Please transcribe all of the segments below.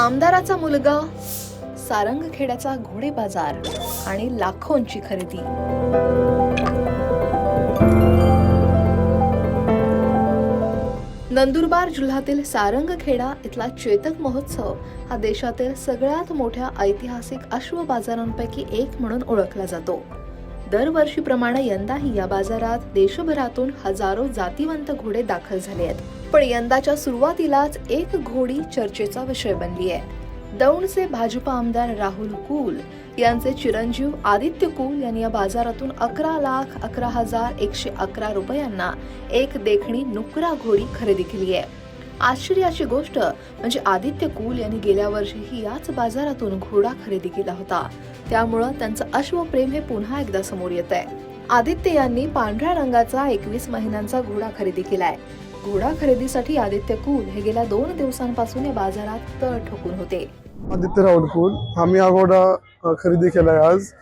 आमदाराचा मुलगा सारंगखेड्याचा घोडे बाजार आणि लाखोंची खरेदी. नंदुरबार जिल्ह्यातील सारंगखेडा इथला चेतक महोत्सव हा देशातील सगळ्यात मोठ्या ऐतिहासिक अश्व बाजारांपैकी एक म्हणून ओळखला जातो. दरवर्षीप्रमाणे यंदाही या बाजारात देशभरातून हजारो जातीवंत घोडे दाखल झाले आहेत. पण यंदाच्या सुरुवातीलाच एक घोडी चर्चेचा विषय बनली आहे. दौंडचे भाजपा आमदार राहुल कुल यांचे चिरंजीव आदित्य कुल यांनी या बाजारातून अकरा लाख अकरा हजार एकशे अकरा रुपयांना एक देखणी नुकरा घोडी खरेदी केली आहे. आश्चर्याची गोष्ट म्हणजे आदित्य कुल यांनी गेल्या वर्षीही याच बाजारातून घोडा खरेदी केला होता. त्यामुळं त्यांचं अश्वप्रेम हे पुन्हा एकदा समोर येत आहे. आदित्य यांनी पांढऱ्या रंगाचा एकवीस महिन्यांचा घोडा खरेदी केलाय. घोडा खरेदीसाठी आदित्य कुल हे गेल्या दोन दिवसांपासून या बाजारात तळ ठोकून होते. आदित्य राहुल कुल आम्ही हा घोडा खरेदी केलाय आज.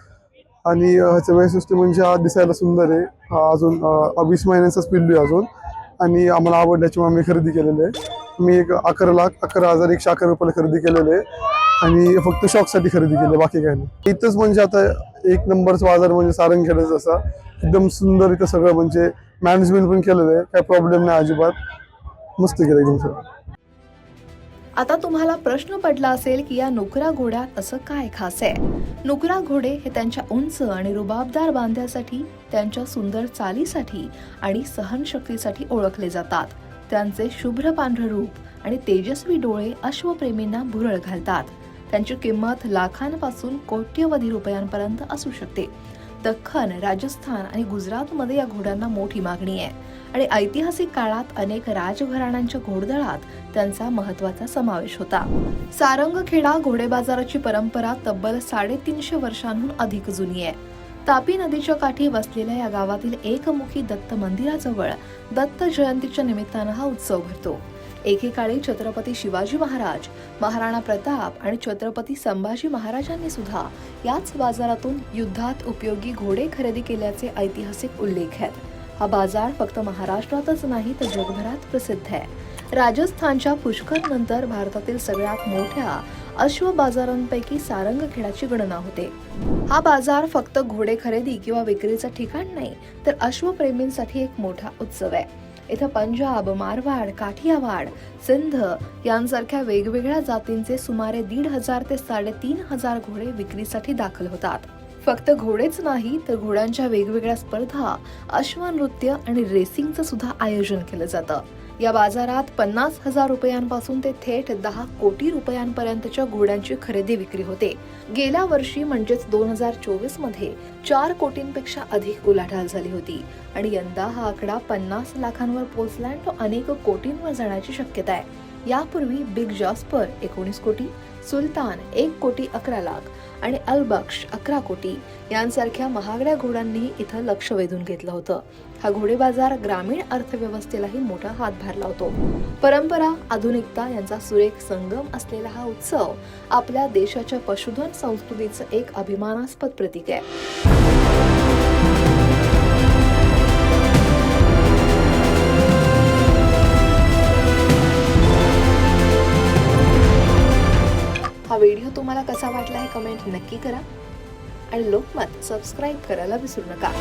आणि अ, ह्याचं वैशिष्ट्य म्हणजे हा दिसायला सुंदर आहे. हा अजून वीस महिन्यांचाच पिल्लू आहे अजून. आणि आम्हाला आवडल्याची आम्ही खरेदी केलेली आहे. मी एक अकरा लाख अकरा हजार एकशे अकरा रुपयाला खरेदी केलेले आहे. आणि फक्त शॉकसाठी खरेदी केलं बाकी काही नाही. इथंच म्हणजे आता एक नंबरचा बाजार म्हणजे सारंगखेड्याचा असा. एकदम सुंदर इथं सगळं म्हणजे मॅनेजमेंट पण केलेलं आहे. काही प्रॉब्लेम नाही अजिबात. मस्त केलं एकदम सगळं. आता तुम्हाला प्रश्न पडला असेल की या नोकरा घोड्यात असं काय खास आहे? नोकरा घोडे हे त्यांच्या उंच आणि रुबाबदार बांध्यासाठी त्यांच्या सुंदर चालीसाठी आणि सहनशक्तीसाठी ओळखले जातात. त्यांचे शुभ्र पांढर रूप आणि तेजस्वी डोळे अश्वप्रेमींना भुरळ घालतात. त्यांची किंमत लाखांपासून कोट्यवधी रुपयांपर्यंत असू शकते. दख्खन राजस्थान आणि गुजरातमध्ये या घोड्यांना मोठी मागणी आहे. आणि ऐतिहासिक काळात अनेक राजघराण्यांच्या घोडदळात त्यांचा महत्त्वाचा समावेश होता. सारंगखेडा घोडे बाजाराची परंपरा तब्बल साडेतीनशे वर्षांहून अधिक जुनी आहे. तापी नदीच्या काठी वसलेल्या या गावातील एकमुखी दत्त मंदिराजवळ दत्त जयंतीच्या निमित्तानं हा उत्सव भरतो. एकेकाळी छत्रपती शिवाजी महाराज महाराणा प्रताप आणि छत्रपती संभाजी महाराजांनी सुद्धा याच बाजारातून युद्धात उपयोगी घोडे खरेदी केल्याचे ऐतिहासिक उल्लेख आहेत. हा बाजार फक्त महाराष्ट्रातच नाही तर जगभरात प्रसिद्ध आहे. राजस्थानच्या पुष्कर नंतर भारतातील सगळ्यात मोठ्या अश्व बाजारांपैकी सारंगखेडाची गणना होते. हा बाजार फक्त घोडे खरेदी किंवा विक्रीचं ठिकाण नाही तर अश्वप्रेमींसाठी एक मोठा उत्सव आहे. इथं पंजाब मारवाड काठियावाड सिंध यांसारख्या वेगवेगळ्या जातींचे सुमारे दीड हजार ते साडेतीन हजार घोडे विक्रीसाठी दाखल होतात. फक्त घोडेच नाही तर घोड्यांच्या वेगवेगळ्या स्पर्धा अश्वनृत्य आणि रेसिंगचं सुद्धा आयोजन केलं जातं. या बाजारात पन्नास हजार रुपयांपासून ते थेट दहा कोटी रुपयांपर्यंतच्या घोड्यांची खरेदी विक्री होते. गेल्या वर्षी म्हणजेच दोन हजार चोवीसमध्ये चार कोटींपेक्षा अधिक उलाढाल झाली होती आणि यंदा हा आकडा पन्नास लाखांवर पोहोचला आणि तो अनेक कोटींवर जाण्याची शक्यता आहे. यापूर्वी बिग जॉस्पर एकोणीस कोटी सुलतान एक कोटी अकरा लाख आणि अलबक्ष अकरा कोटी यांसारख्या महागड्या घोड्यांनी इथं लक्ष वेधून घेतलं होतं. हा घोडे बाजार ग्रामीण अर्थव्यवस्थेलाही मोठा हातभार लावतो परंपरा आधुनिकता यांचा सुरेख संगम असलेला हा उत्सव आपल्या देशाच्या पशुधन संस्कृतीचं एक अभिमानास्पद प्रतीक आहे. व्हिडिओ तुम्हाला कसा वाटला हे कमेंट नक्की करा. आणि लोकमत सबस्क्राईब करायला विसरू नका.